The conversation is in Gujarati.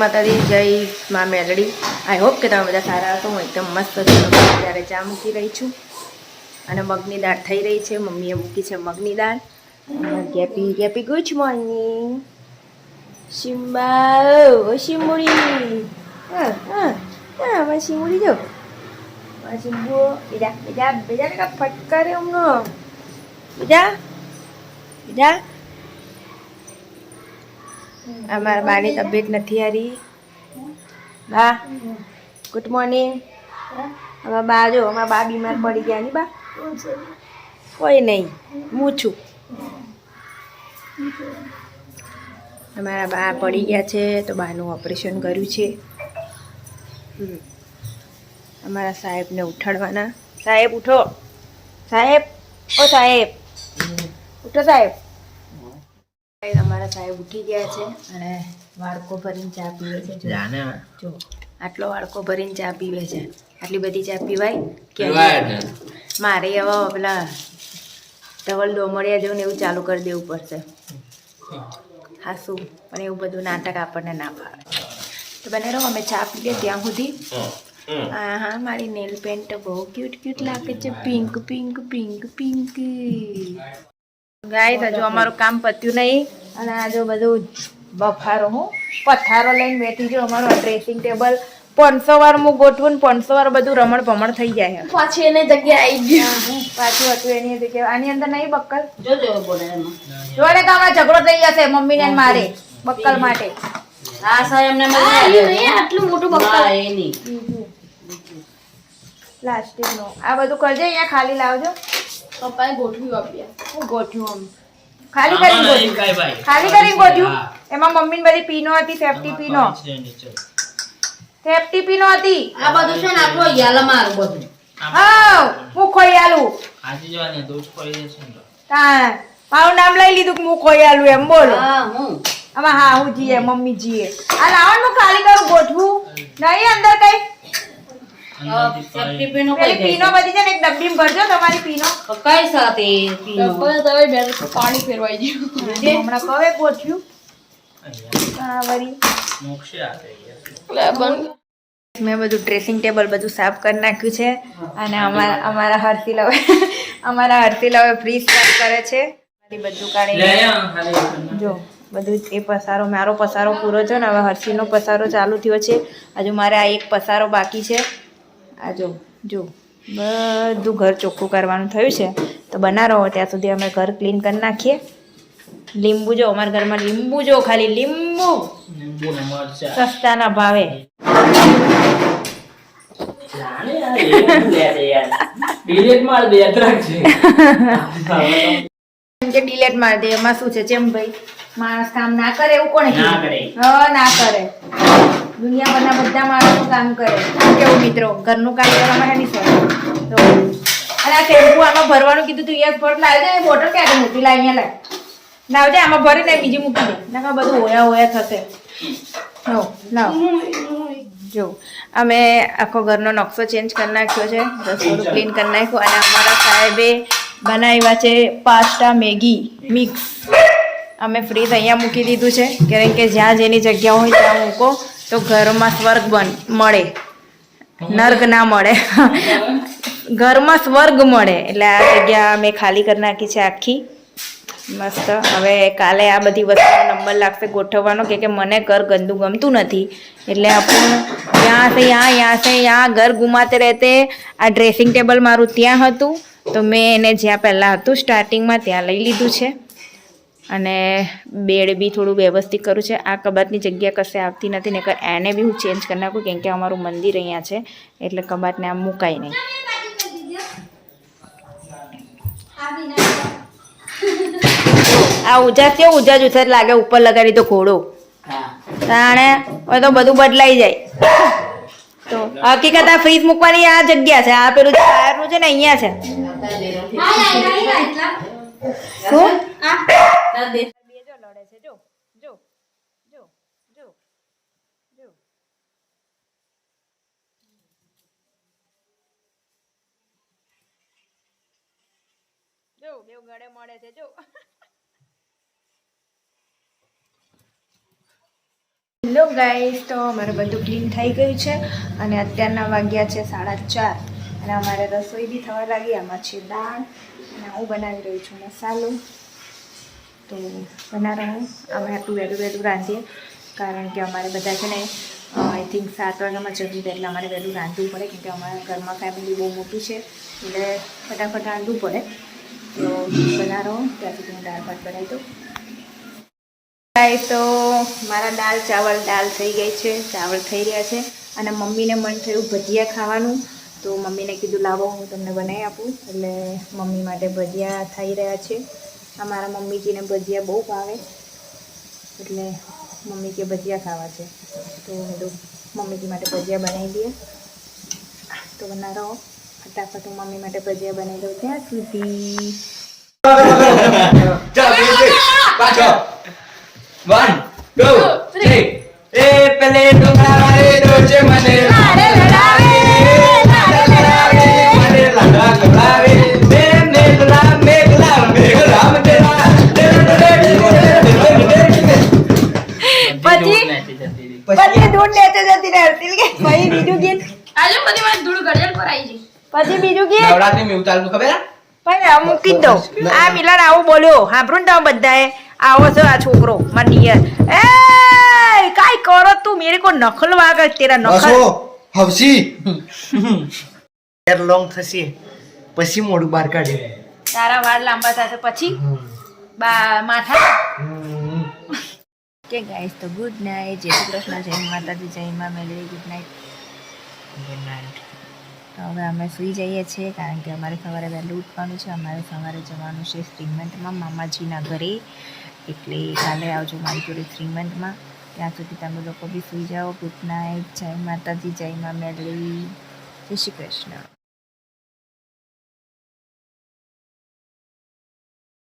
માતાજી, જય મા મેલડી. આઈ હોપ કે તમે બધા સારા હશો. હું એકદમ મસ્ત છું. ત્યારે ચા મૂકી રહી છું. અને મગની દાળ થઈ રહી છે. મમ્મીએ મૂકી છે મગની દાળ. ગેપી ગેપી ગુડ મોર્નિંગ શિમ્બા શિમુડી હા હા હા શિમુડી જો. શિમ્બુ, બીજા બીજા બીજા ફટકારે હમણાં બીજા બીજા. અમારા બાની તબિયત નથી હારી. બા ગુડ મોર્નિંગ અમારા બા જો, અમારા બા બીમાર પડી ગયા ની બા. કોઈ નહીં, હું છું. અમારા બા પડી ગયા છે તો બાનું ઓપરેશન કર્યું છે. અમારા સાહેબને ઉઠાડવાના. સાહેબ, ઉઠો. સાહેબ, ઓ સાહેબ. ઉઠો સાહેબ. અમારા સાહેબ ઉઠી ગયા છે અને વાળકો ભરીને ચા પીવે છે. જો. આટલો વાળકો ભરીને ચા પીવે છે. આટલી બધી ચા પીવાય? કે મારે હવે પેલા ડબલ ડોમડિયા જેવું ને એવું ચાલુ કરી દેવું પડશે. હાસું. પણ એવું બધું નાટક આપણને ના ફાવે. તો બને રહો અમે ચા પીએ ત્યાં સુધી. હા હા મારી નેલ પેન્ટ બહુ ક્યુટ ક્યુટ લાગે છે. પિંક પિંક પિંક પિંક ગાય હજુ અમારું કામ પત્યું નહીં. અને આ જો બધું બફારો હું. પથારો લઈને બેઠી છું. અમારું ડ્રેસિંગ ટેબલ પાંચસો વાર હું ગોઠવું ને પાંચસો વાર બધું રમણ ભમણ થઈ જાય પાછી એને જગ્યા આવી ગયા પાછું હતું એની જગ્યાએ આની અંદર નહીં બક્કલ? જોજો જો બોલે એમાં. જોડે તો હમણાં ઝઘડો થઈ જશે મમ્મી ને મારે. બક્કલ માટે. આ સાહેબ એમને આટલું મોટું બક્કલ. એ નહીં. પ્લાસ્ટિક આ બધું કરજે અહીંયા ખાલી લાવજો. પપ્પાએ ગોઠવ્યું આપ્યા હું ગોઠવું આમ. ખાલી કરી ગોઠવ્યું. ખાલી કરી ગોઠવ્યું. એમાં મમ્મીની બધી પીનો હતી સેફટી પીનો. સેફટી પીનો હતી. આ બધું છે ને આટલું યાલા મારું બધું. હા હું ખોઈ આલું. આજે જવાની દોષ ખોઈ જશે ને તો. મારું નામ લઈ લીધું કે હું ખોઈ આલું એમ બોલો. હા હું. આમાં હા હું જીએ મમ્મી જીએ. આ લાવવાનું ખાલી કરું ગોઠવું. નહીં અંદર કઈ. પીનો બધી છે ને એક ડબ્બીમાં ભરજો તમારી પીનો. કઈ સાથે પીનો? પાણી ફેરવાઈ ગયું. હમણાં કવે પહોંચ્યું. મેં બધું ડ્રેસિંગ ટેબલ બધું સાફ કરી નાખ્યું છે. અને અમારા અમારા હર્ષિલ હવે અમારા હર્ષિલ હવે ફ્રીજ સાફ કરે છે. બધી બધું કાઢી. જો બધું એ પસારો મારો પસારો પૂરો છે ને હવે હર્ષિલનો પસારો ચાલુ થયો છે. હજુ મારે આ એક પસારો બાકી છે. આ જો જો બધું ઘર ચોખ્ખું કરવાનું થયું છે. તો બનાવો ત્યાં સુધી અમે ઘર ક્લીન કરી નાખીએ. લીંબુ જો અમારા ઘરમાં લીંબુ જો ખાલી લીંબુ. સસ્તાના ભાવે. ડિલેટ મારી દે એમાં શું છે? જેમ ભાઈ માણસ કામ ના કરે એવું કોણે ના કરે. હા ના કરે. દુનિયાભરના બધા માણસો કામ કરે. કેવું મિત્રો? ઘરનું કામ કરવામાં હેની સોય તો અને આ શેમ્પુ આમાં ભરવાનું કીધું તું એક ભર લાવી દે બોટલ ક્યાં મૂકી લાવ અહીંયા લાવ. લાવજે, આમાં ભરીને બીજી મૂકી દે. નકર બધું હોયા હોયા થશે. લાવ. જો, અમે આખો ઘરનો નકશો ચેન્જ કરી નાખ્યો છે. રસોડું ક્લીન કરી નાખ્યું. અને અમારા સાહેબે બનાવ્યા છે પાસ્તા મેગી મિક્સ અમે ફ્રીજ અહીંયા મૂકી દીધું છે. કારણ કે જ્યાં જેની જગ્યા હોય ત્યાં મૂકો. તો ઘરમાં સ્વર્ગ બન, મળે. નર્ક ના મળે. ઘરમાં સ્વર્ગ મળે. એટલે આ જગ્યા અમે ખાલી કરી નાખી છે આખી. મસ્ત. હવે કાલે આ બધી વસ્તુનો નંબર લાગશે ગોઠવવાનો કે કે મને ઘર ગંદુ ગમતું નથી. એટલે આપણું ત્યાં સે યાં યાં સે યાં ઘર ગુમાતે રહેતે આ ડ્રેસિંગ ટેબલ મારું ત્યાં હતું. તો મેં એને જ્યાં પહેલાં હતું સ્ટાર્ટિંગમાં ત્યાં લઈ લીધું છે. અને બેડ બી થોડું વ્યવસ્થિત કરું છે. આ કબાટની જગ્યા કશે આવતી નથી નકર એને બી હું ચેન્જ કરી નાખું કેમ કે અમારું મંદિર અહીંયા છે એટલે કબાટને આમ મુકાય નહીં. આ ઉજાસ કેવું ઉજાજ ઉજાસ લાગે ઉપર લગાડી તો ઘોડો. તાણે હવે તો બધું બદલાઈ જાય. તો હકીકત આ ફ્રીજ મૂકવાની આ જગ્યા છે. આ પેલું ટાયરનું છે ને અહીંયા છે. શું? બે. જો લડે છે. જો જો જો જો જો. જો બેવ ગળે મળે છે. જો. હેલો હેલો ગાઈસ તો અમારે બધું ક્લીન થઈ ગયું છે અને અત્યારના વાગ્યા છે સાડા ચાર. અને અમારે રસોઈ બી થવા લાગી આમાં છે દાળ. અને હું બનાવી રહી છું મસાલો. તો બનાવવાનું અમે આટલું વહેલું વહેલું રાંધીએ. કારણ કે અમારે બધા છે ને આઈ થિંક સાત વાગ્યામાં જમી એટલે અમારે વહેલું રાંધવું પડે, કેમ કે અમારા ઘરમાં ફેમિલી બહુ મોટી છે, એટલે ફટાફટ રાંધવું પડે. તો બના રહો ત્યાંથી હું દાળ ભાત બનાવી ગાઈસ તો મારા દાળ ચાવલ દાળ થઈ ગઈ છે, ચાવલ થઈ રહ્યા છે, અને મમ્મીને મન થયું ભજીયા ખાવાનું. તો મમ્મીને કીધું લાવો, હું તમને બનાવી આપું. એટલે મમ્મી માટે ભજીયા થઈ રહ્યા છે. અમારા મમ્મીજીને ભજીયા બહુ ભાવે. એટલે મમ્મી કે ભજીયા ખાવા છે. તો બધું મમ્મીજી માટે ભજીયા બનાવી દઈએ. તો બનાવો ફટાફટ હું મમ્મી માટે ભજીયા બનાવી દઉં. ત્યાં સુધી. વન ટુ થ્રી એ પેલે ડુંગળા વાળે પછી ધૂળ લેતે જતી રહેતી કે ભાઈ બીજું ગીત? આજે બધી મારી ધૂળ ઘડિયાળ પર આવી ગઈ. પછી બીજું ગીત? નવરાત્રી મેં ઉતારતું ખબર? પણ આ મૂકી દો આ મિલન આવું બોલ્યો. સાંભળું ને તમે બધાએ. આવો છો આ છોકરો મારા ડિયર એ કાઈ કરો તું? મેરે કો નખલ વાગે તેરા નખલ. બસો હવસી. હેર લોંગ થશે. પછી મોઢું બહાર કાઢે. તારા વાળ લાંબા થશે. પછી? બા માથા? કે ગાઈસ તો ગુડ નાઇટ જય શ્રી કૃષ્ણ જય માતાજી જય મા Meldi good night good night તો હવે અમે સૂઈ જઈએ છીએ કારણ કે અમારે સવારે વહેલું ઉઠવાનું છે. અમારે સવારે જવાનું છે શ્રીમંતમાં મામાજીના ઘરે. એટલે કાલે આવજો મારી જોડે શ્રીમંતમાં. ત્યાં સુધી તમે લોકો બી સૂઈ જાઓ. ગુડ નાઇટ જય માતાજી જય મા મેલડી. જય શ્રી કૃષ્ણ.